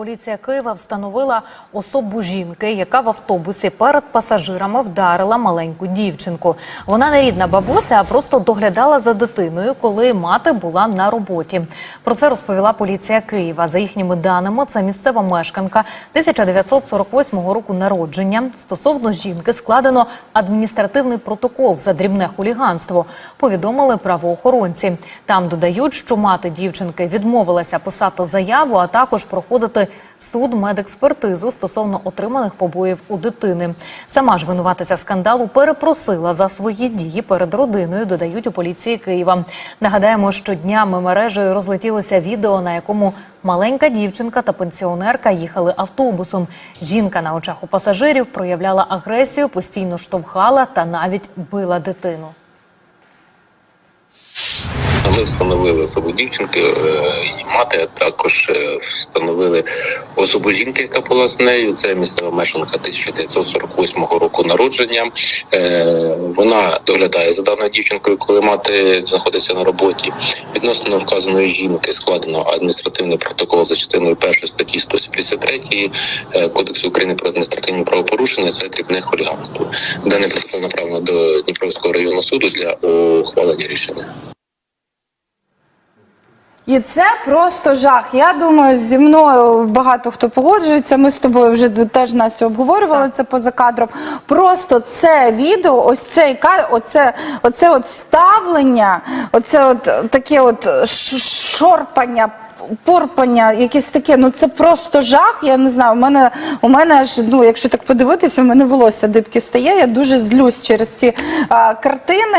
Поліція Києва встановила особу жінки, яка в автобусі перед пасажирами вдарила маленьку дівчинку. Вона не рідна бабуся, а просто доглядала за дитиною, коли мати була на роботі. Про це розповіла поліція Києва. За їхніми даними, це місцева мешканка 1948 року народження. Стосовно жінки складено адміністративний протокол за дрібне хуліганство. Повідомили правоохоронці. Там додають, що мати дівчинки відмовилася писати заяву, а також проходити суд медекспертизу стосовно отриманих побоїв у дитини. Сама ж винуватиця скандалу перепросила за свої дії перед родиною. Додають у поліції Києва. Нагадаємо, що днями мережею розлетілося відео, на якому маленька дівчинка та пенсіонерка їхали автобусом. Жінка на очах у пасажирів проявляла агресію, постійно штовхала та навіть била дитину. Ми встановили особу дівчинки, е, її мати, а також е, встановили особу жінки, яка була з нею. Це місцева мешканка 1948 року народження. Е, Вона доглядає за даною дівчинкою, коли мати знаходиться на роботі. Відносно вказаної жінки складено адміністративний протокол за частиною першої статті 173 е, Кодексу України про адміністративні правопорушення. Це дрібне хуліганство. Дане протокол направлено до Дніпровського районного суду для ухвалення рішення. І це просто жах. Я думаю, зі мною багато хто погоджується. Ми з тобою вже теж Настя обговорювали це поза кадром. Просто це відео, ось цей оце, оце от ставлення, оце от таке от шорпання. Порпання, якесь таке, ну це просто жах. Я не знаю. У мене у мене аж ну, якщо так подивитися, у мене волосся дибки стає. Я дуже злюсь через ці а, картини.